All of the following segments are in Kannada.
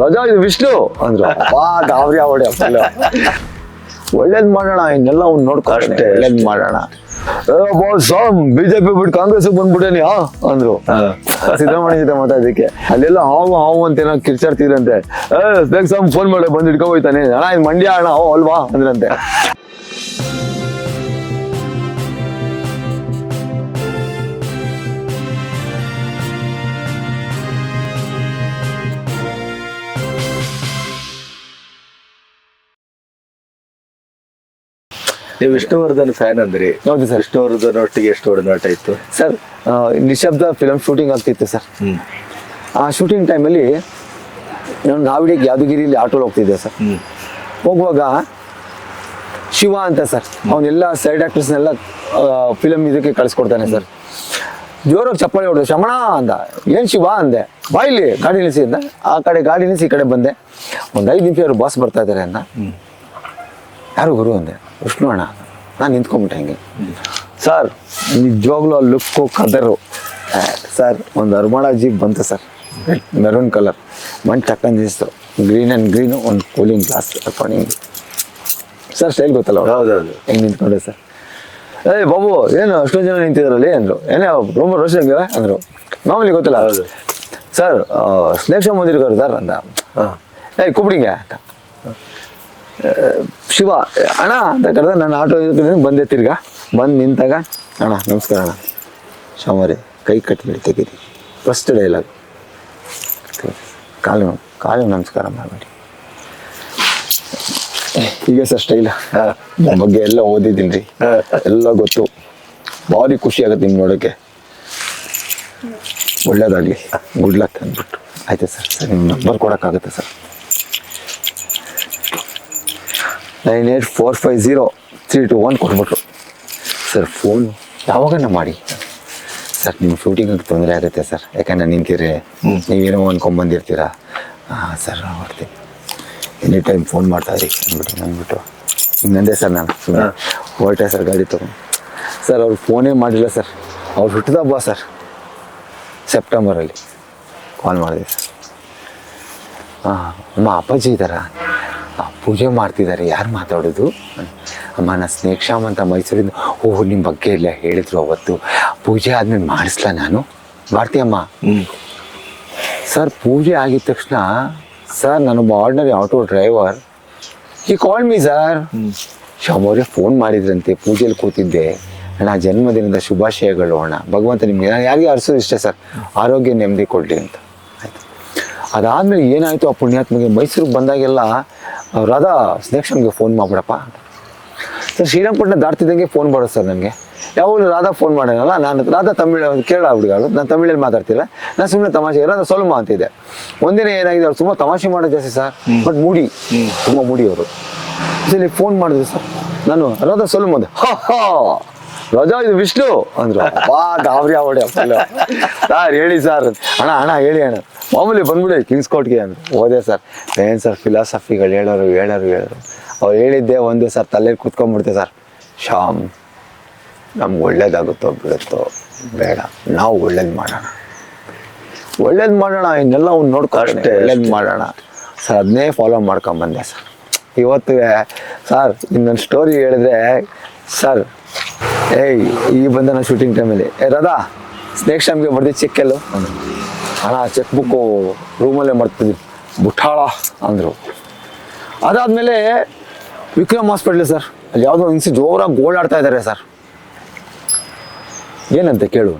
ರಜಾ ಇದು ವಿಷ್ಣು ಅಂದ್ರು. ಬಾ ಗಾಬರಿ ಅವಡೆ ಒಳ್ಳೇದ್ ಮಾಡೋಣ ಇನ್ನೆಲ್ಲ ಅವ್ನು ನೋಡ್ಕೊ ಅಷ್ಟೇ, ಒಳ್ಳೇದ್ ಮಾಡೋಣ. ಬಿಜೆಪಿ ಬಿಟ್ಟು ಕಾಂಗ್ರೆಸ್ ಬಂದ್ಬಿಟ್ಟೇನಿ ಹಾ ಅಂದ್ರು. ಸಿದ್ದರಾಮಯ್ಯ ಜೊತೆ ಮಾತಾಡೋದಕ್ಕೆ ಅಲ್ಲೆಲ್ಲ ಹಾವು ಹಾವು ಅಂತ ಏನೋ ಕಿರ್ಚಾಡ್ತಿದ್ರಂತೆ ಸಾಮ್ ಫೋನ್ ಮಾಡಿ ಬಂದು ಇಟ್ಕೊಂಡ್ ಹೋಯ್ತಾನೆ. ಅಣ್ಣ ಇದು ಮಂಡ್ಯ ಅಣ್ಣ ಅಲ್ವಾ ಅಂದ್ರಂತೆ. ನೀವು ವಿಷ್ಣುವರ್ಧನ್ ಫ್ಯಾನ್ ಅಂದ್ರಿ. ಹೌದು ಸರ್. ವಿಷ್ಣುವರ್ಧನ್ ಒಟ್ಟಿಗೆ ಎಷ್ಟು ಒಡನಾಟ ಇತ್ತು? ಸರ್ ನಿಶಬ್ದ ಫಿಲಮ್ ಶೂಟಿಂಗ್ ಆಗ್ತಿತ್ತು ಸರ್. ಆ ಶೂಟಿಂಗ್ ಟೈಮಲ್ಲಿ ನಾನು ನಾವಿಡಿಗೆ ಯಾದಗಿರಿಲಿ ಆಟೋಲಿ ಹೋಗ್ತಿದ್ದೆ ಸರ್. ಹೋಗುವಾಗ ಶಿವ ಅಂತ ಸರ್. ಅವನ್ನೆಲ್ಲ ಸೈಡ್ ಆಕ್ಟರ್ಸ್ನೆಲ್ಲ ಫಿಲಮ್ ಇದಕ್ಕೆ ಕಳಿಸ್ಕೊಡ್ತಾನೆ ಸರ್. ಜೋರಾಗಿ ಚಪ್ಪಾಳೆ ಹೊಡೆದು ಶಮಣ ಅಂದ. ಏನು ಶಿವ? ಅಂದೆ. ಬಾಯಿಲಿ ಗಾಡಿ ನಿಲ್ಲಿಸಿ ಅಂದ. ಆ ಕಡೆ ಗಾಡಿ ನಿಲ್ಲಿಸಿ ಈ ಕಡೆ ಬಂದೆ. ಒಂದು ಐದು ನಿಮಿಷ ಅವರು ಬಾಸ್ ಬರ್ತಾ ಇದ್ದಾರೆ ಅಂದ. ಯಾರು ಗುರು ಅಂದೆ? ವಿಷ್ಣು ಅಣ್ಣ. ನಾನು ನಿಂತ್ಕೊಂಬಿಟ್ಟೆ ಹಂಗೆ. ಸರ್ ನಿಜವಾಗ್ಲೂ ಆ ಲುಕ್ಕು ಕದರು. ಸರ್ ಒಂದು ಅರ್ಮಾಳ ಜೀಪ್ ಬಂತು ಸರ್. Maroon colour. ಮಣ್ಣು ತಕ್ಕಂಡು ಗ್ರೀನ್ ಆ್ಯಂಡ್ ಗ್ರೀನು ಒಂದು ಕೂಲಿಂಗ್ ಗ್ಲಾಸ್ ಹಾಕೊಂಡು ಹಿಂಗೆ. ಸರ್ ಸ್ಟೈಲ್ ಗೊತ್ತಲ್ಲ ಹೌದೌದು ಹೆಂಗೆ ನಿಂತ್ಕೊಂಡೆ ಸರ್? ಏ ಬಾಬು ಏನು ಅಷ್ಟೊಂದು ಜನ ನಿಂತಿದ್ರಲ್ಲಿ? ಅಂದರು. ಏನೇ ತುಂಬ ರೋಷನ್ ಆಗಿವೆ ಅಂದರು. ಮಾಮೂಲಿ ಗೊತ್ತಿಲ್ಲ. ಸರ್ ಸ್ನೇಹ ಮಂದಿರ್ಗಾರು ಸರ್ ಅಂದ ಹಾಂ. ಏ ಅಂತ ಶಿವ ಅಣ್ಣ ಅಂತ ಕರೆದ ನಾನು ಆಟೋ ಬಂದೆ ತಿರ್ಗಾ. ಬಂದು ನಿಂತಾಗ ಅಣ್ಣ ನಮಸ್ಕಾರ ಅಣ್ಣ. ಶಾಮರಿ ಕೈ ಕಟ್ಬಿಡಿ ತೆಗೀರಿ. ಫಸ್ಟ್ ಡೈಲಾಗ್ ಕಾಲು ಕಾಲು ನಮಸ್ಕಾರ ಮಾಡಬೇಡಿ ಈಗ ಸರ್ ಸ್ಟೈಲ್ ನನ್ನ ಬಗ್ಗೆ ಎಲ್ಲ ಓದಿದ್ದೀನಿ ರೀ. ಎಲ್ಲ ಗೊತ್ತು. ಭಾರಿ ಖುಷಿ ಆಗುತ್ತೆ ನಿಮ್ಗೆ ನೋಡೋಕ್ಕೆ ಒಳ್ಳೇದಾಗಲಿ. ಗುಡ್ ಲಕ್ ಅಂದ್ಬಿಟ್ಟು. ಆಯ್ತಾ ಸರ್? ಸರ್ ನಿಮ್ಮ number ಕೊಡೋಕ್ಕಾಗುತ್ತೆ sir? Nine eight four five zero three two one ಕೊಟ್ಬಿಟ್ರು. Sir phone ಯಾವಾಗನ ಮಾಡಿ. ಸರ್ ನಿಮ್ಮ ಶೂಟಿಂಗಿಗೆ ತೊಂದರೆ ಆಗುತ್ತೆ ಸರ್. ಯಾಕಂದ್ರೆ ನಿಂತಿರಿ ನೀವೇನೋ ಅಂದ್ಕೊಂಬಂದಿರ್ತೀರಾ ಹಾಂ ಸರ್ ಮಾಡ್ತೀನಿ. ಎನಿ ಟೈಮ್ ಫೋನ್ ಮಾಡ್ತಾ ಇರಿ ಅಂದ್ಬಿಟ್ಟು ಅಂದ್ಬಿಟ್ಟು. ಹಿಂಗಂದೆ ಸರ್ ನಾನು ಸುಮ್ಮನೆ ಹೊರಟೆ ಸರ್ ಗಾಡಿ ತೊಗೊಂಡು. ಸರ್ ಅವ್ರು ಫೋನೇ ಮಾಡಿಲ್ಲ ಸರ್. ಅವ್ರು ಹುಟ್ಟಿದ ಹಬ್ಬ ಸರ್. ಸೆಪ್ಟೆಂಬರಲ್ಲಿ ಕಾಲ್ ಮಾಡಿದೆ ಸರ್. ಹಾಂ ಅಮ್ಮ ಅಪ್ಪಾಜಿ ಇದ್ದಾರಾ? ಪೂಜೆ ಮಾಡ್ತಿದ್ದಾರೆ. ಯಾರು ಮಾತಾಡೋದು? ಅಮ್ಮ ನಾನು ಸ್ನೇಕ್ಷಾಮ್ ಅಂತ ಮೈಸೂರಿಂದ ಓಹ್ ನಿಮ್ಮ ಬಗ್ಗೆ ಇಲ್ಲ ಹೇಳಿದ್ರು ಅವತ್ತು. ಪೂಜೆ ಆದ್ಮೇಲೆ ಮಾಡಿಸ್ಲ ನಾನು? ಮಾಡ್ತೀಯಮ್ಮ ಸರ್ ಪೂಜೆ ಆಗಿದ ತಕ್ಷಣ ಸರ್ ನಾನೊಬ್ಬ ಆರ್ಡಿನರಿ ಆಟೋ ಡ್ರೈವರ್ ಈ ಕಾಲ್ ಮೀ ಸರ್. ಶಾಮ್ ಅವರೇ ಫೋನ್ ಮಾಡಿದ್ರಂತೆ ಪೂಜೆಯಲ್ಲಿ ಕೂತಿದ್ದೆ. ಅಣ್ಣ ಜನ್ಮದಿನದ ಶುಭಾಶಯಗಳು ಅಣ್ಣ. ಭಗವಂತ ನಿಮಗೆ ನಾನು ಯಾರಿಗೆ ಅರ್ಸೋದು ಇಷ್ಟ ಸರ್. ಆರೋಗ್ಯ ನೆಮ್ಮದಿ ಕೊಡಲಿ ಅಂತ. ಆಯ್ತು. ಅದಾದಮೇಲೆ ಏನಾಯ್ತು ಆ ಪುಣ್ಯಾತ್ಮಗೆ ಮೈಸೂರಿಗೆ ಬಂದಾಗೆಲ್ಲ ರಾಧಾ ಸ್ನೇಕ್ಷನ್ಗೆ ಫೋನ್ ಮಾಡ್ಬಿಡಪ್ಪ ಸರ್ ಶ್ರೀರಂಗಪಟ್ಟಣ ದಾಟ್ತಿದ್ದಂಗೆ ಫೋನ್ ಮಾಡೋದು ಸರ್ ನನಗೆ. ಯಾವಾಗಲೂ ರಾಧಾ ಫೋನ್ ಮಾಡೋಣಲ್ಲ ನಾನು ರಾಧಾ ತಮಿಳು ಕೇರಳ ಹುಡುಗಾಳು ನಾನು ತಮಿಳಲ್ಲಿ ಮಾತಾಡ್ತಿಲ್ಲ. ನಾನು ಸುಮ್ಮನೆ ತಮಾಷೆ ರಾಧಾ ಸೊಲ್ಮ ಅಂತಿದ್ದೆ. ಒಂದಿನ ಏನಾಗಿದೆ ಅವ್ರು ತುಂಬ ತಮಾಷೆ ಮಾಡೋದು ಜಾಸ್ತಿ ಸರ್. ಬಟ್ ಮೂಡಿ. ತುಂಬ ಮೂಡಿ ಅವರು. ಸರಿ ಫೋನ್ ಮಾಡಿದ್ರು ಸರ್. ನಾನು ರಾಧಾ ಸೊಲ್ಮ ಅಂದೆ. ಹಾ ಹಾ. ರಜಾ ಇದು ವಿಷ್ಣು ಅಂದ್ರು. ಬಾ ಗಾಬರಿ ಅವಡೆ ಸರ್ ಹೇಳಿ ಸರ್. ಅಣ್ಣ ಅಣ್ಣ ಹೇಳಿ ಅಣ್ಣ. ಮಾಮೂಲಿ ಬಂದ್ಬಿಡಿ ಕಿಂಗ್ಸ್ ಕೋರ್ಟ್ಗೆ ಅಂದ್ರು. ಓದೆ ಸರ್. ಏನ್ ಸರ್ ಫಿಲಾಸಫಿಗಳು ಹೇಳೋರು ಹೇಳೋರು ಹೇಳೋರು. ಅವ್ರು ಹೇಳಿದ್ದೆ ಒಂದು ಸರ್ ತಲೆಯಲ್ಲಿ ಕೂತ್ಕೊಂಡ್ಬಿಡ್ತೆ ಸರ್. ಶಾಮ್ ನಮ್ಗೆ ಒಳ್ಳೇದಾಗುತ್ತೋ ಬಿಡುತ್ತೋ ಬೇಡ. ನಾವು ಒಳ್ಳೇದು ಮಾಡೋಣ. ಒಳ್ಳೇದು ಮಾಡೋಣ ಇನ್ನೆಲ್ಲ ಅವ್ನು ಅಷ್ಟೇ, ಒಳ್ಳೇದು ಮಾಡೋಣ. ಸರ್ ಅದನ್ನೇ ಫಾಲೋ ಮಾಡ್ಕೊಂಬಂದೆ ಸರ್. ಇವತ್ತು ಸರ್ ಇನ್ನೊಂದು ಸ್ಟೋರಿ ಹೇಳಿದ್ರೆ ಸರ್ ಏಯ್, ಈ ಬಂದ ನಾನು ಶೂಟಿಂಗ್ ಟೈಮಲ್ಲಿ ಏ, ರಾಧಾ ಸ್ನೇಕ್ ಬರ್ದಿ ಚೆಕ್ ಎಲ್ಲೋ. ಹಣ ಚೆಕ್ ಬುಕ್ಕು ರೂಮಲ್ಲೇ ಮಾಡ್ತಿದ್ವಿ. ಬುಟ್ಟಾಳ ಅಂದರು. ಅದಾದಮೇಲೆ ವಿಕ್ರಮ್ ಹಾಸ್ಪಿಟ್ಲ್ ಸರ್, ಅಲ್ಲಿ ಯಾವುದೋ ಇನ್ಸಿ ಜೋರಾಗಿ ಗೋಳಾಡ್ತಾ ಇದ್ದಾರೆ ಸರ್. ಏನಂತೆ ಕೇಳು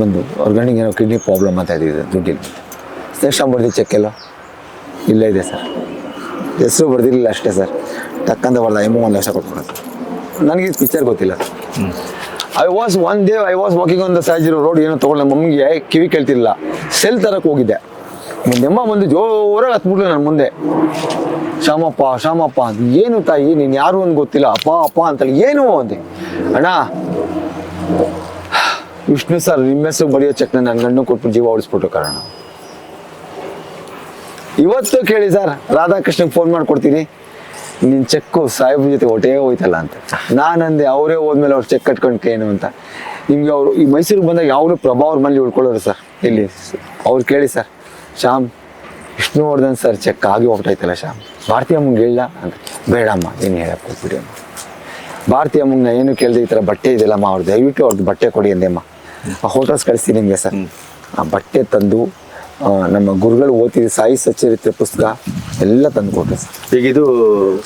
ಬಂದು, ಅವ್ರ ಗಂಡಿಗೆ ಏನೋ ಕಿಡ್ನಿ ಪ್ರಾಬ್ಲಮ್ ಅಂತ ಇದೆ ದುಡ್ಡಿಲ್ಲ. ಶಾಮ್ ಬರ್ದಿ ಚೆಕ್ ಎಲ್ಲೋ. ಇಲ್ಲೇ ಇದೆ ಸರ್. ಹೆಸರು ಬರ್ದಿರಲಿಲ್ಲ ಅಷ್ಟೇ ಸರ್. ತಕ್ಕಂತ ಬರ್ದ ಎಂಬ ಒಂದು ಲಕ್ಷ ಕೊಟ್ಬಿಡೋದು. ನನಗೆ ಪಿಕ್ಚರ್ ಗೊತ್ತಿಲ್ಲ. I was one day I was walking on the ಸಾಜಿರೋ road ಏನೋ ತೊಗೊಂಡು, ಮಮ್ಮಿಗೆ ಕಿವಿ ಕೇಳ್ತಿಲ್ಲ ಸೆಲ್ ತರಕ್ಕೆ ಹೋಗಿದ್ದೆ. ನಿಮ್ಮ ಮುಂದೆ ಜೋರಾಗಿ ಹತ್ಬಿಟ್ಲು ನನ್ನ ಮುಂದೆ. ಶಾಮಪ್ಪ ಶಾಮಪ್ಪ ಅಂತ ಏನು ತಾಯಿ? ನೀನು ಯಾರು ಅಂತ ಗೊತ್ತಿಲ್ಲ. ಅಪ್ಪ ಅಪ್ಪ ಅಂತೇಳಿ, ಏನು? ಅಂದೆ. ಅಣ್ಣ, ವಿಷ್ಣು ಸರ್, ನಿಮ್ಮ ಹೆಸರು ಬರೆಯೋ ಚೆಕ್ನ ನನ್ನ ಗಂಡು ಕೊಟ್ಬಿಟ್ಟು ಜೀವ ಉಳಿಸ್ಬಿಟ್ಟು ಕಾರಣ. ಇವತ್ತು ಕೇಳಿ ಸರ್ ರಾಧಾಕೃಷ್ಣಗೆ ಫೋನ್ ಮಾಡ್ಕೊಡ್ತೀನಿ. ನಿನ್ ಚೆಕ್ಕು ಸಾಹೇಬ್ ಜೊತೆ ಹೊಟ್ಟೆ ಹೋಯ್ತಲ್ಲ ಅಂತ. ನಾನಂದೆ ಅವರೇ ಹೋದ್ಮೇಲೆ ಅವ್ರು ಚೆಕ್ ಕಟ್ಕೊಂಡು ಏನು ಅಂತ. ನಿಮ್ಗೆ ಅವರು ಈ ಮೈಸೂರಿಗೆ ಬಂದಾಗ ಯಾವಾಗಲೂ ಪ್ರಭಾವ ಅವ್ರ ಮನೇಲಿ ಉಳ್ಕೊಳ್ಳೋರು ಸರ್ ಇಲ್ಲಿ. ಅವ್ರು ಕೇಳಿ sir Shyam Vishnuvardhan sir cheque ಆಗಿ ಹೋಗ್ತೈತಲ್ಲ ಶ್ಯಾಮ್. ಭಾರತೀಯ ಅಮ್ಮಂಗೆ ಹೇಳ ಅಂತ ಬೇಡಮ್ಮ ಏನು ಹೇಳಕ್ಕೆ ಹೋಗ್ಬಿಡಿ ಅಮ್ಮ. ಭಾರತೀಯ ಅಮ್ಮಂಗೆ ಏನು ಕೇಳಿದೆ ಈ ಥರ ಬಟ್ಟೆ ಇದೆಯಲ್ಲಮ್ಮ ಅವ್ರು ದಯವಿಟ್ಟು ಅವ್ರದ್ದು ಬಟ್ಟೆ ಕೊಡಿ ಅಂದೆಮ್ಮ ಆ ಹೋಟೆಲ್ಸ್ ಕಳಿಸ್ತೀನಿ ನಿಮಗೆ ಸರ್. ಆ ಬಟ್ಟೆ ತಂದು ನಮ್ಮ ಗುರುಗಳು ಓದಿದ ಸಾಯಿ ಸಚ್ಚರಿತ್ರೆ ಪುಸ್ತಕ ಎಲ್ಲ ತಂದು ಕೊಟ್ಟೆ ಸರ್. ಈಗ ಇದು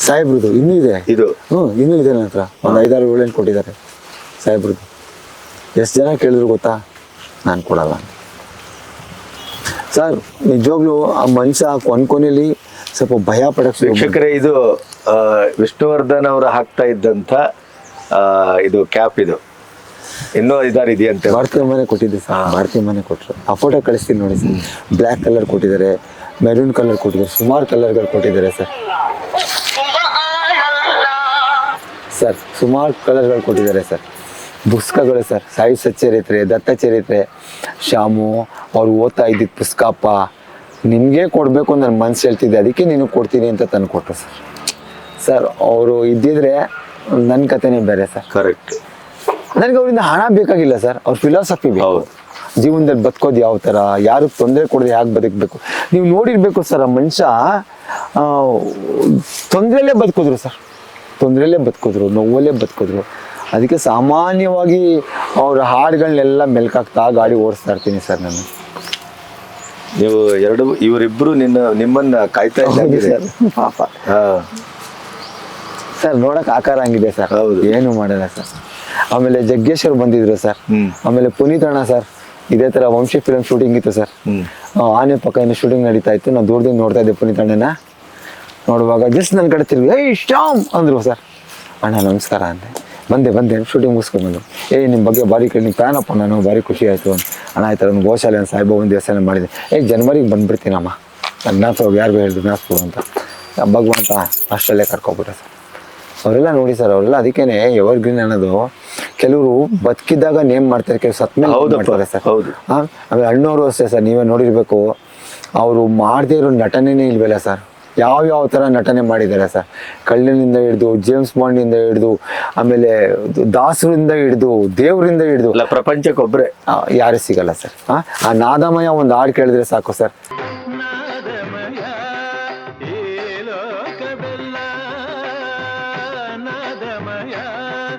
ಸಾಹೇಬ್ರದ್ದು ಇನ್ನೂ ಇದೆ. ಇದು? ಹ್ಞೂ ಇನ್ನೂ ಇದೆ ನನ್ನ ಹತ್ರ. ಒಂದು ಐದಾರು ಏಳೆಂಟು ಕೊಟ್ಟಿದ್ದಾರೆ ಸಾಹೇಬ್ರದ್ದು. ಎಷ್ಟು ಜನ ಕೇಳಿದ್ರು ಗೊತ್ತಾ? ನಾನು ಕೊಡಲ್ಲ ಸರ್ ನಿಜವಾಗ್ಲೂ ಆ ಮನುಷ್ಯ ಕೊನ್ ಕೊನೆಯಲ್ಲಿ ಸ್ವಲ್ಪ ಭಯ ಪಡಕ್ಕೆ ವೀಕ್ಷಕರೇ ಇದು ವಿಷ್ಣುವರ್ಧನ್ ಅವರು ಹಾಕ್ತಾ ಇದ್ದಂಥ ಇದು ಕ್ಯಾಪ್ ಇದು. ಇನ್ನೂ ಐದಾರು ಇದೆಯಂತೆ ಭಾರತೀಯ ಮನೆ ಕೊಟ್ಟಿದ್ದೆ ಸರ್ ಭಾರತೀಯ ಮನೆ ಕೊಟ್ಟರು ಆ ಫೋಟೋ ಕಳಿಸ್ತೀನಿ ನೋಡಿ ಸರ್. ಬ್ಲ್ಯಾಕ್ ಕಲರ್ ಕೊಟ್ಟಿದ್ದಾರೆ ಮೆರೂನ್ ಕಲರ್ ಕೊಟ್ಟಿದ್ದಾರೆ ಸುಮಾರು ಕಲರ್ಗಳು ಕೊಟ್ಟಿದ್ದಾರೆ ಸರ್. ಸರ್ ಸುಮಾರು ಕಲರ್ಗಳು ಕೊಟ್ಟಿದ್ದಾರೆ ಸರ್. ಪುಸ್ತಕಗಳು ಸರ್ ಸಾಯಿ ಸಚ್ಚರಿತ್ರೆ ದತ್ತ ಚರಿತ್ರೆ ಶ್ಯಾಮು ಅವ್ರು ಓದ್ತಾ ಇದ್ದಿದ್ದು ಪುಸ್ತಕಪ್ಪ ನಿಮಗೆ ಕೊಡಬೇಕು ನನ್ನ ಮನ್ಸು ಹೇಳ್ತಿದ್ದೆ ಅದಕ್ಕೆ ನೀನು ಕೊಡ್ತೀನಿ ಅಂತ ತಂದು ಕೊಟ್ಟರು ಸರ್. ಸರ್ ಅವರು ಇದ್ದಿದ್ರೆ ನನ್ನ ಕಥೆನೇ ಬೇರೆ ಸರ್. ಕರೆಕ್ಟ್ ನನಗೆ ಅವರಿಂದ ಹಣ ಬೇಕಾಗಿಲ್ಲ ಸರ್. ಅವ್ರ ಫಿಲಾಸಫಿ ಬೇಕು. ಜೀವನದಲ್ಲಿ ಬದುಕೋದು ಯಾವ ಥರ ಯಾರು ತೊಂದರೆ ಕೊಡದೆ ಯಾಕೆ ಬದುಕಬೇಕು? ನೀವು ನೋಡಿರ್ಬೇಕು ಸರ್ ಆ ಮನುಷ್ಯ ತೊಂದರೆಯಲ್ಲೇ ಬದುಕಿದ್ರು ಸರ್. ತೊಂದರೆಯಲ್ಲೇ ಬದುಕಿದ್ರು ನೋವಲ್ಲೇ ಬದುಕಿದ್ರು. ಅದಕ್ಕೆ ಸಾಮಾನ್ಯವಾಗಿ ಅವ್ರ ಹಾಡುಗಳನ್ನೆಲ್ಲ ಮೆಲ್ಕಾಕ್ತಾ ಗಾಡಿ ಓಡಿಸ್ತಾ ಇರ್ತೀನಿ ಸರ್ ನಾನು. ನೀವು ಎರಡು ಇವರಿಬ್ರು ನಿನ್ನ ನಿಮ್ಮನ್ನ ಕಾಯ್ತಾ ಸರ್ ಪಾಪ. ಹಾ. ಸರ್ ನೋಡಕ್ ಆಕಾರ ಹಂಗಿದೆ ಸರ್. ಹೌದು. ಏನು ಮಾಡಲ್ಲ ಸರ್? ಆಮೇಲೆ ಜಗ್ಗೇಶ್ವರ್ ಬಂದಿದ್ರು ಸರ್. ಆಮೇಲೆ ಪುನೀತ್ ಅಣ್ಣ ಸರ್. ಇದೇ ತರ ವಂಶಿ ಫಿಲ್ಮ್ ಶೂಟಿಂಗ್ ಇತ್ತು ಸರ್. ಆನೆ ಪಕ್ಕ ಶೂಟಿಂಗ್ ನಡೀತಾ ಇತ್ತು. ನಾನು ದೂರದಿಂದ ನೋಡ್ತಾ ಇದ್ದೆ ಪುನೀತ್ ಅಣ್ಣನ. ನೋಡುವಾಗ ಜಸ್ಟ್ ನನ್ನ ಕಡೆ ತಿರುಗಿ ಏಯ್ ಶ್ಯಾಮ್ ಅಂದ್ರು ಸರ್. ಅಣ್ಣ ನಮಸ್ಕಾರ ಅಂದೆ. ಬಂದೆ ಬಂದೆ ಶೂಟಿಂಗ್ ಮುಗಿಸ್ಕೊಂಡು ಬಂದು. ಏಯ್ ನಿಮ್ಮ ಬಗ್ಗೆ ಭಾರಿ ಕೇಳಿ ನಿಮ್ಮ ಫ್ಯಾನ್ ಅಪ್ಪ ನಾನು ಭಾರಿ ಖುಷಿ ಆಯಿತು ಅಣ್ಣ ಈ ಥರ ಒಂದು ಗೋಶಾಲೆ ಒಂದು ಸಾಯಿಬಾಬನ ದೇವಸ್ಥಾನ ಮಾಡಿದೆ. ಏಯ್ ಜನವರಿಗೆ ಬಂದ್ಬಿಡ್ತೀನಮ್ಮ. ನನ್ನ ಜ್ಞಾಪ ಯಾರಿಗೂ ಹೇಳಿದ್ರು ಜ್ಞಾಪಿಸ್ಕೊಡು ಅಂತ. ಭಗವಂತ ಅಷ್ಟಲ್ಲೇ ಕರ್ಕೊಬಿಟ್ರೆ ಸರ್. ಅವರೆಲ್ಲ ನೋಡಿ ಸರ್ ಅವರೆಲ್ಲ ಅದಕ್ಕೇನೆ ಎವರ್ ಗ್ರೀನ್ ಅನ್ನೋದು ಕೆಲವರು ಬದುಕಿದ್ದಾಗ ನೇಮ್ ಮಾಡ್ತಾರೆ ಕೆಲವು ಸತ್ಮೇಲೆ ಮಾಡ್ತಾರೆ ಸರ್. ಆಮೇಲೆ ಅಣ್ಣವರು ಅಷ್ಟೇ ಸರ್ ನೀವೇ ನೋಡಿರ್ಬೇಕು. ಅವರು ಮಾಡದೇ ಇರೋ ನಟನೆನೇ ಇಲ್ವಲ್ಲ ಸರ್. ಯಾವ ಯಾವ ಥರ ನಟನೆ ಮಾಡಿದ್ದಾರೆ ಸರ್. ಕಳ್ಳನಿಂದ ಹಿಡಿದು ಜೇಮ್ಸ್ ಬಾಂಡಿಂದ ಹಿಡಿದು ಆಮೇಲೆ ದಾಸರಿಂದ ಹಿಡಿದು ದೇವರಿಂದ ಹಿಡಿದು. ಪ್ರಪಂಚಕ್ಕೊಬ್ಬರೇ ಯಾರು ಸಿಗಲ್ಲ ಸರ್. ಆ ನಾದಮಯ ಒಂದು ಹಾಡು ಕೇಳಿದ್ರೆ ಸಾಕು ಸರ್.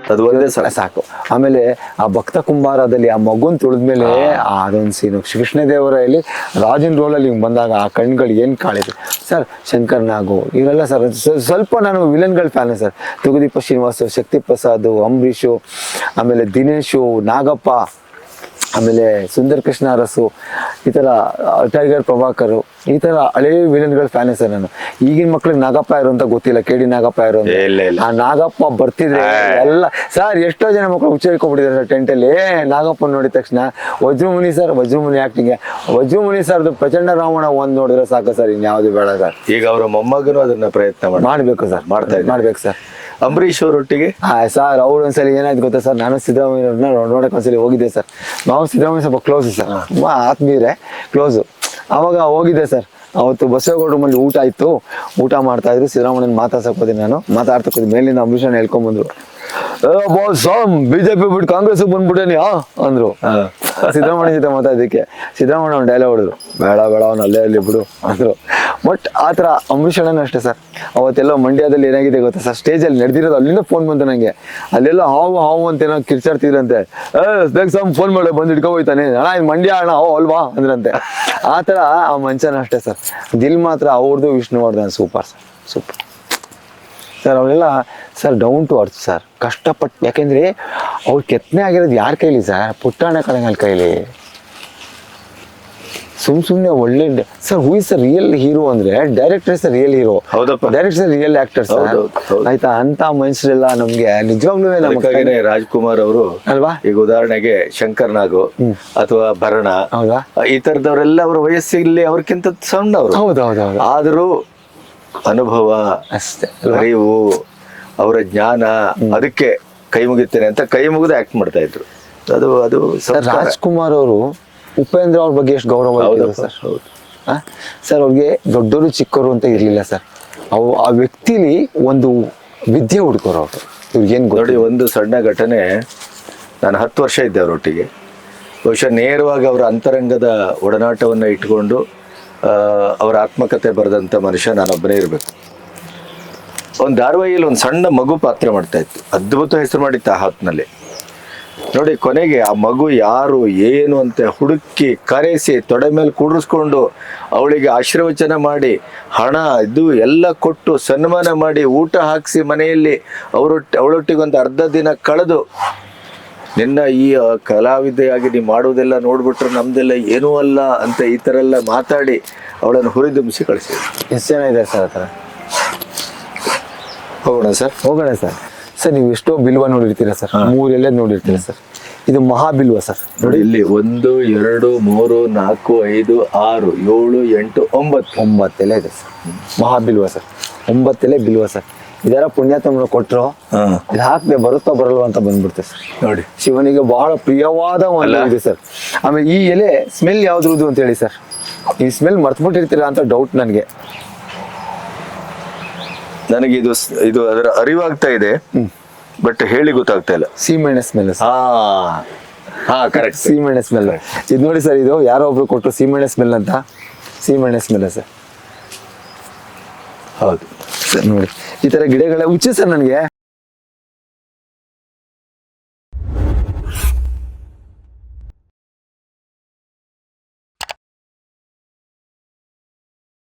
ಅದು ಒಂದೇ ಸಲ ಸಾಕು. ಆಮೇಲೆ ಆ ಭಕ್ತ ಕುಂಬಾರದಲ್ಲಿ ಆ ಮಗುನ್ ತುಳಿದ್ಮೇಲೆ ಆ ಅದೊಂದು ಸೀನು ಕೃಷ್ಣದೇವರಲ್ಲಿ ರಾಜನ್ ರೋಲಲ್ಲಿ ಹಿಂಗೆ ಬಂದಾಗ ಆ ಕಣ್ಗಳು ಏನು ಕಾಳಿದೆ ಸರ್ ಶಂಕರ್ ನಾಗು ಇವರೆಲ್ಲ ಸರ್ ಸ್ವ- ಸ್ವಲ್ಪ ನಾನು ವಿಲನ್ಗಳ ಫ್ಯಾನ್ ಸರ್. ತುಗುದೀಪ ಶ್ರೀನಿವಾಸು ಶಕ್ತಿ ಪ್ರಸಾದ್ ಅಂಬರೀಷು ಆಮೇಲೆ ದಿನೇಶು ನಾಗಪ್ಪ ಆಮೇಲೆ ಸುಂದರ್ ಕೃಷ್ಣ ಅರಸು ಈ ಥರ ಟೈಗರ್ ಪ್ರಭಾಕರ್ ಈ ಥರ ಹಳೇ ವಿಲನ್ಗಳ ಫ್ಯಾನ್ ಸರ್ ನಾನು. ಈಗಿನ ಮಕ್ಳಿಗೆ ನಾಗಪ್ಪ ಯಾರು ಅಂತ ಗೊತ್ತಿಲ್ಲ ಕೆ ಡಿ ನಾಗಪ್ಪ ಯಾರು ಅಂತ. ಆ ನಾಗಪ್ಪ ಬರ್ತಿದ್ರೆ ಎಲ್ಲ ಸರ್ ಎಷ್ಟೋ ಜನ ಮಕ್ಕಳು ಹುಚ್ಚಿಡ್ಕೊಂಡ್ಬಿಟ್ಟಿದ್ದಾರೆ ಸರ್ ಟೆಂಟಲ್ಲಿ ಏ ನಾಗಪ್ಪ ನೋಡಿದ ತಕ್ಷಣ ವಜ್ರಮುನಿ ಸರ್ ವಜ್ರಮುನಿ ಆಕ್ಟಿಂಗ್ ವಜ್ರಮುನಿ ಸರ್ದು ಪ್ರಚಂಡ ರಾವಣ ಒಂದ್ ನೋಡಿದ್ರೆ ಸಾಕು ಸರ್ ಇನ್ಯಾವುದು ಬೇಡ ಸರ್. ಈಗ ಅವರ ಮೊಮ್ಮಗನು ಅದನ್ನ ಪ್ರಯತ್ನ ಮಾಡಬೇಕು ಮಾಡ್ಬೇಕು ಸರ್. ಮಾಡ್ತಾ. ಮಾಡ್ಬೇಕು ಸರ್. ಅಂಬರೀಷ್ ಅವರೊಟ್ಟಿಗೆ? ಹಾ ಸರ್ ಅವ್ರು ಒಂದ್ಸಲಿ ಏನಾಯ್ತು ಗೊತ್ತಾ ಸರ್? ನಾನು ಸಿದ್ದರಾಮಯ್ಯವ್ರನ್ನ ನೋಡಕ್ ಒಂದ್ಸಲಿ ಹೋಗಿದ್ದೆ ಸರ್. ನಾವು ಸಿದ್ದರಾಮಯ್ಯ ಸ್ವಲ್ಪ ಕ್ಲೋಸ್ ಸರ್. ತುಂಬ ಆತ್ಮೀಯರೇ ಕ್ಲೋಸು ಅವಾಗ ಹೋಗಿದ್ದೆ ಸರ್. ಅವತ್ತು ಬಸವೇಗೌಡ್ರ ಮನೇಲಿ ಊಟ ಇತ್ತು. ಊಟ ಮಾಡ್ತಾ ಇದ್ರು. ಸಿದ್ದರಾಮಯ್ಯನ ಮಾತಾಡ್ಸಕ್ ಹೋದೆ ನಾನು. ಮಾತಾಡ್ತಾ ಮೇಲಿಂದ ಅಂಬರೀಷನ್ ಹೇಳ್ಕೊಂಬಂದ್ರು ಸಾಮ್ ಬಿಜೆಪಿ ಬಿಟ್ಟು ಕಾಂಗ್ರೆಸ್ ಬಂದ್ಬಿಟ್ಟೇನಿ ಅಂದ್ರು. ಸಿದ್ದರಾಮಯ್ಯ ಜೊತೆ ಮಾತಾಡೋದಕ್ಕೆ ಸಿದ್ದರಾಮಯ್ಯ ಅವ್ನ ಡೈಲಾಗ್ ಹೊಡೆದ್ರು. ಬೇಡ ಬೇಡ ಅವ್ನು ಅಲ್ಲೇ ಅಲ್ಲಿ ಬಿಡು ಅಂದ್ರು. ಬಟ್ ಆ ಥರ ಅಷ್ಟೇ ಸರ್ ಅವತ್ತೆಲ್ಲ ಮಂಡ್ಯದಲ್ಲಿ ಏನಾಗಿದೆ ಗೊತ್ತಾ ಸರ್ ಸ್ಟೇಜಲ್ಲಿ ನಡೆದಿರೋದು ಅಲ್ಲಿಂದ ಫೋನ್ ಬಂತು ನನಗೆ ಅಲ್ಲೆಲ್ಲ ಹಾವು ಹಾವು ಅಂತ ಏನೋ ಕಿರ್ಚಾಡ್ತಿದ್ರಂತೆ. ಬೇಗ ಸಮ್ ಫೋನ್ ಮಾಡಿ ಬಂದು ಹಿಡ್ಕೊ ಹೋಯ್ತಾನೆ. ಅಣ್ಣ ಇದು ಮಂಡ್ಯ ಅಣ್ಣ ಓ ಅಲ್ವಾ ಅಂದ್ರಂತೆ. ಆ ಥರ ಆ ಮಂಚನ ಅಷ್ಟೇ ಸರ್ ದಿಲ್ ಮಾತ್ರ ಅವ್ರದ್ದು Vishnuvardhan super sir super sir ಅವರೆಲ್ಲ ಸರ್ ಡೌನ್ ಟು ಅರ್ಥ ಸರ್. ಕಷ್ಟಪಟ್ಟು ಯಾಕೆಂದ್ರೆ ಅವ್ರು ಕೆತ್ತನೆ ಆಗಿರೋದು ಯಾರ ಕೈಲಿ ಸರ್? ಪುಟ್ಟಾಣ ಕಣಗಳ ಕೈಲಿ. ಸುಮ್ ಸುಮ್ನೆ ಒಳ್ಳೆ sir who is real hero ಅಂದ್ರೆ ಡೈರೆಕ್ಟರ್ ಇಸ್ ರಿಯಲ್ ಹೀರೋ ಹೌದಪ್ಪ. Director real actor sir. ಆಯ್ತಾ ಅಂತ ಮನುಷ್ಯರೆಲ್ಲ ನಮ್ಗೆ ನಿಜವಾಗ್ಲೂ ರಾಜ್ಕುಮಾರ್ ಅವರು ಅಲ್ವಾ? ಈಗ ಉದಾಹರಣೆಗೆ ಶಂಕರ್ ನಾಗು ಅಥವಾ ಭರಣ ಹೌದಾ? ಈ ತರದವರೆಲ್ಲ ಅವರ ವಯಸ್ಸಿನಲ್ಲಿ ಅವ್ರಕ್ಕಿಂತ ಸಣ್ಣ ಅವರು ಆದ್ರೂ ಹೌದು ಹೌದು ಆದರೂ ಅನುಭವ ಅಷ್ಟೇ. ಅರಿವು ಅವರ ಜ್ಞಾನ ಅದಕ್ಕೆ ಕೈ ಮುಗಿತೇನೆ ಅಂತ ಕೈ ಮುಗಿದು ಆಕ್ಟ್ ಮಾಡ್ತಾ ಇದ್ರು. ಅದು ಅದು. ರಾಜ್ಕುಮಾರ್ ಅವರು ಉಪೇಂದ್ರ ಅವ್ರ ಬಗ್ಗೆ ಎಷ್ಟು ಗೌರವ ಸರ್? ಹೌದು. ಸರ್ ಅವ್ರಿಗೆ ದೊಡ್ಡವರು ಚಿಕ್ಕವರು ಅಂತ ಇರಲಿಲ್ಲ ಸರ್. ಅವು ಆ ವ್ಯಕ್ತಿಲಿ ಒಂದು ವಿದ್ಯೆ ಹುಡ್ಕೋರು ಅವರು. ಇವ್ರಿಗೇನು ನೋಡಿ ಒಂದು ಸಣ್ಣ ಘಟನೆ. ನಾನು ಹತ್ತು ವರ್ಷ ಇದ್ದೆ ಅವರೊಟ್ಟಿಗೆ. ಬಹುಶಃ ನೇರವಾಗಿ ಅವರ ಅಂತರಂಗದ ಒಡನಾಟವನ್ನು ಇಟ್ಕೊಂಡು ಅವರ ಆತ್ಮಕತೆ ಬರೆದಂಥ ಮನುಷ್ಯ ನಾನೊಬ್ಬನೇ ಇರಬೇಕು. ಒಂದು ಧಾರವಾಹಿಯಲ್ಲಿ ಒಂದು ಸಣ್ಣ ಮಗು ಪಾತ್ರ ಮಾಡ್ತಾ ಇತ್ತು. ಅದ್ಭುತ ಹೆಸರು ಮಾಡಿತ್ತು ಆ ಹೊತ್ತಿನಲ್ಲಿ ನೋಡಿ, ಕೊನೆಗೆ ಆ ಮಗು ಯಾರು, ಏನು ಅಂತ ಹುಡುಕಿ ಕರೆಸಿ ತೊಡೆ ಮೇಲೆ ಕೂಡಿಸ್ಕೊಂಡು ಅವಳಿಗೆ ಆಶೀರ್ವಚನ ಮಾಡಿ, ಹಣ, ಇದು ಎಲ್ಲ ಕೊಟ್ಟು ಸನ್ಮಾನ ಮಾಡಿ ಊಟ ಹಾಕಿಸಿ ಮನೆಯಲ್ಲಿ ಅವರೊಟ್ಟಿ ಅವಳೊಟ್ಟಿಗೆ ಒಂದು ಅರ್ಧ ದಿನ ಕಳೆದು ನಿನ್ನ ಈ ಕಲಾವಿದೆಯಾಗಿ ನೀವು ಮಾಡುವುದೆಲ್ಲ ನೋಡ್ಬಿಟ್ರೆ ನಮ್ದೆಲ್ಲ ಏನೂ ಅಲ್ಲ ಅಂತ ಈ ಥರ ಎಲ್ಲ ಮಾತಾಡಿ ಅವಳನ್ನು ಹುರಿದುಂಬಿಸಿ ಕಳಿಸಿ. ಎಷ್ಟು ಜನ ಇದೆ ಸರ್ ಆ ಥರ ಹೋಗೋಣ ಸರ್. ಹೋಗೋಣ ಸರ್. ಸರ್ ನೀವು ಎಷ್ಟೋ ಬಿಲ್ವ ನೋಡಿರ್ತೀರಾ ಸರ್? ಮೂರೆಲ್ಲ ನೋಡಿರ್ತೀರ ಸರ್? ಇದು ಮಹಾಬಿಲ್ವ ಸರ್. ನೋಡಿ. ಇಲ್ಲಿ ಒಂದು ಎರಡು ಮೂರು ನಾಲ್ಕು ಐದು ಆರು ಏಳು ಎಂಟು ಒಂಬತ್ತು. ಒಂಬತ್ತೆಲ್ಲ ಎಲೆ ಇದೆ ಸರ್. ಮಹಾಬಿಲ್ವ ಸರ್. ಒಂಬತ್ತೆಲೆ ಬಿಲ್ವ ಸರ್. ಇದರ ಪುಣ್ಯಾತ್ಮರು ಕೊಟ್ಟರು ಹಾಂ. ಇದು ಹಾಕದೆ ಬರುತ್ತೋ ಬರಲ್ವ ಅಂತ ಬಂದ್ಬಿಡ್ತೇವೆ ಸರ್. ನೋಡಿ. ಶಿವನಿಗೆ ಬಹಳ ಪ್ರಿಯವಾದ ಒಂದು? ಇದೆ ಸರ್. ಆಮೇಲೆ ಈ ಎಲೆ ಸ್ಮೆಲ್ ಯಾವ್ದ್ರದ್ದು ಅಂತ ಹೇಳಿ ಸರ್. ಈ ಸ್ಮೆಲ್ ಮರ್ತ್ಬಿಟ್ಟಿರ್ತೀರಾ ಅಂತ ಡೌಟ್ ನನಗೆ. ನನಗೆ ಇದು ಇದು ಅದರ ಅರಿವಾಗ್ತಾ ಇದೆ. ಬಟ್ ಹೇಳಿ ಗೊತ್ತಾಗ್ತಾ ಇಲ್ಲ. ಸೀಮೆಣ್ಣೆ ಸ್ಮೆಲ್ ಹಾ. ಹಾ ಕರೆಕ್ಟ್ ಸೀಮೆಣ್ಣೆ ಸ್ಮೆಲ್ ಇದು ನೋಡಿ ಸರ್ ಇದು ಯಾರೋ ಒಬ್ರು ಕೊಟ್ಟರು ಸೀಮೆಣ್ಣೆ ಸ್ಮೆಲ್ ಅಂತ. ಸೀಮೆಣ್ಣೆ ಸ್ಮೆಲ್ ಸರ್. ಹೌದು. ಸರ್ ನೋಡಿ. ಈ ತರ ಗಿಡಗಳ ಹುಚ್ಚು ಸರ್ ನನಗೆ